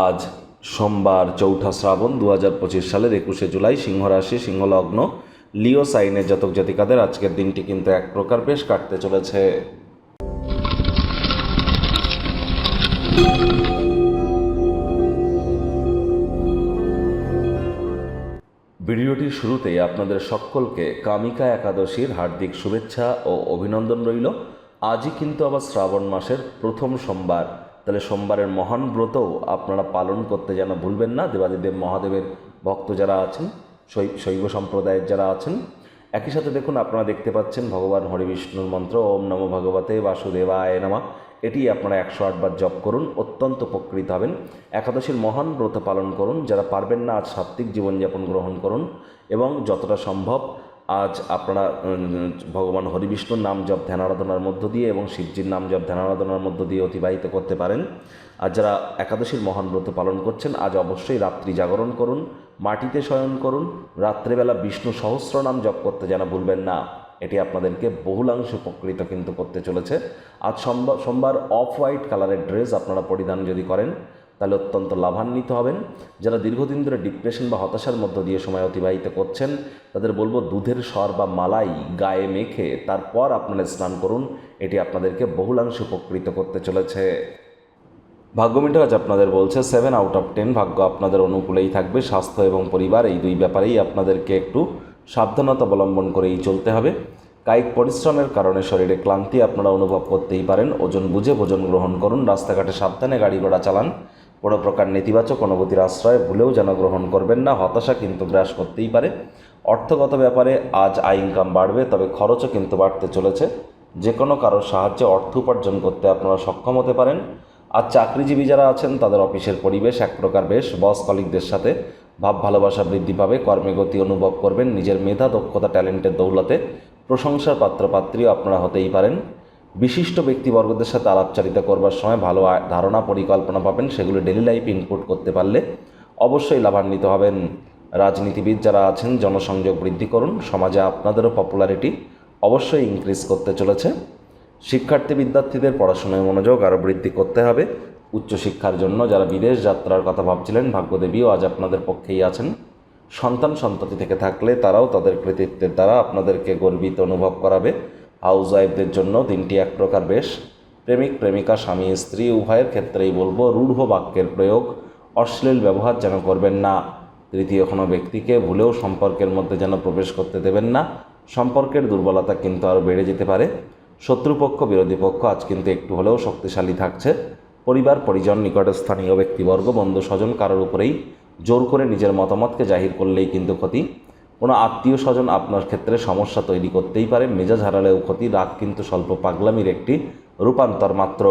আজ সোমবার চৌঠা শ্রাবণ দু হাজার পঁচিশ সালের একুশে জুলাই সিংহ রাশি সিংহলগ্ন, লিও সাইনের জাতক জাতিকাদের আজকের দিনটি কিন্তু এক প্রকার বেশ কাটতে চলেছে। ভিডিওটির শুরুতেই আপনাদের সকলকে কামিকা একাদশীর হার্দিক শুভেচ্ছা ও অভিনন্দন রইল। আজই কিন্তু আবার শ্রাবণ মাসের প্রথম সোমবার। তাহলে সোমবারের মহান ব্রতও আপনারা পালন করতে যেন ভুলবেন না। দেবাদিদেব মহাদেবের ভক্ত যারা আছেন শৈব সম্প্রদায়ের যারা আছেন, একই সাথে দেখুন আপনারা দেখতে পাচ্ছেন ভগবান হরিবিষ্ণুর মন্ত্র, ওম নমো ভগবতে বাসুদেবায় নামা। এটি আপনারা একশো আটবার জপ করুন, অত্যন্ত উপকৃত হবেন। একাদশীর মহান ব্রত পালন করুন, যারা পারবেন না আজ সাত্ত্বিক জীবনযাপন গ্রহণ করুন, এবং যতটা সম্ভব আজ আপনারা ভগবান হরিবিষ্ণুর নাম জপ ধ্যান আরাধনার মধ্য দিয়ে এবং শিবজির নাম জপ ধ্যান আরাধনার মধ্য দিয়ে অতিবাহিত করতে পারেন। আর যারা একাদশীর মহান ব্রত পালন করছেন, আজ অবশ্যই রাত্রি জাগরণ করুন, মাটিতে শয়ন করুন, রাত্রেবেলা বিষ্ণু সহস্র নাম জপ করতে যেন ভুলবেন না। এটি আপনাদেরকে বহুলাংশ উপকৃত কিন্তু করতে চলেছে। আজ সোমবার অফ হোয়াইট কালারের ড্রেস আপনারা পরিধান যদি করেন তাহলে অত্যন্ত লাভান্বিত হবেন। যারা দীর্ঘদিন ধরে ডিপ্রেশন বা হতাশার মধ্য দিয়ে সময় অতিবাহিত করছেন, তাদের বলব দুধের স্বর বা মালাই গায়ে মেখে তারপর আপনারা স্নান করুন। এটি আপনাদেরকে বহুলাংশে উপকৃত করতে চলেছে। ভাগ্য মিটার আজ আপনাদের বলছে সেভেন আউট অফ টেন ভাগ্য আপনাদের অনুকূলেই থাকবে। স্বাস্থ্য এবং পরিবার এই দুই ব্যাপারেই আপনাদেরকে একটু সাবধানতা অবলম্বন করেই চলতে হবে। কায়িক পরিশ্রমের কারণে শরীরে ক্লান্তি আপনারা অনুভব করতেই পারেন। ওজন বুঝে ভোজন গ্রহণ করুন। রাস্তাঘাটে সাবধানে গাড়ি ঘোড়া চালান। কোনো প্রকার নেতিবাচক অনুভূতির আশ্রয় ভুলেও যেন গ্রহণ করবেন না, হতাশা কিন্তু গ্রাস করতেই পারে। অর্থগত ব্যাপারে আজ আয় ইনকাম বাড়বে, তবে খরচও কিন্তু বাড়তে চলেছে। যে কোনো কারোর সাহায্যে অর্থ উপার্জন করতে আপনারা সক্ষম হতে পারেন। আর চাকরিজীবী যারা আছেন, তাদের অফিসের পরিবেশ এক প্রকার বেশ। বস কলিকদের সাথে ভাব ভালোবাসা বৃদ্ধি পাবে, কর্মে গতি অনুভব করবেন, নিজের মেধা, দক্ষতা, ট্যালেন্টের দৌলতে প্রশংসার পাত্রপাত্রীও আপনারা হতেই পারেন। বিশিষ্ট ব্যক্তিবর্গদের সাথে আলাপচারিতা করবার সময় ভালো ধারণা, পরিকল্পনা পাবেন, সেগুলো ডেলি লাইফ ইনপুট করতে পারলে অবশ্যই লাভান্বিত হবেন। রাজনীতিবিদ যারা আছেন, জনসংযোগ বৃদ্ধি করুন, সমাজে আপনাদেরও পপুলারিটি অবশ্যই ইনক্রিজ করতে চলেছে। শিক্ষার্থী বিদ্যার্থীদের পড়াশোনায় মনোযোগ আরও বৃদ্ধি করতে হবে। উচ্চশিক্ষার জন্য যারা বিদেশ যাত্রার কথা ভাবছিলেন, ভাগ্যদেবীও আজ আপনাদের পক্ষেই আছেন। সন্তান সন্ততি থেকে থাকলে তারাও তাদের কৃতিত্বের দ্বারা আপনাদেরকে গর্বিত অনুভব করাবে। হাউস ওয়াইফদের জন্য দিনটি এক প্রকার বেশ। প্রেমিক, প্রেমিকা, স্বামী, স্ত্রী, উভয়ের ক্ষেত্রেই বলব রূঢ় বাক্যের প্রয়োগ অশ্লীল ব্যবহার যেন করবেন না। তৃতীয় কোনো ব্যক্তিকে ভুলেও সম্পর্কের মধ্যে যেন প্রবেশ করতে দেবেন না। সম্পর্কের দুর্বলতা কিন্তু আরও বেড়ে যেতে পারে। শত্রুপক্ষ, বিরোধী পক্ষ আজ কিন্তু একটু হলেও শক্তিশালী থাকছে। পরিবার, পরিজন, নিকটস্থানীয় ব্যক্তিবর্গ বন্ধু স্বজন কারোর উপরেই জোর করে নিজের মতামতকে জাহির করলেই কিন্তু ক্ষতি। কোনো আত্মীয় স্বজন আপনার ক্ষেত্রে সমস্যা তৈরি করতেই পারে, মেজাজ হারালেও ক্ষতি, রাগ কিন্তু স্বল্প পাগলামির একটি রূপান্তর মাত্র।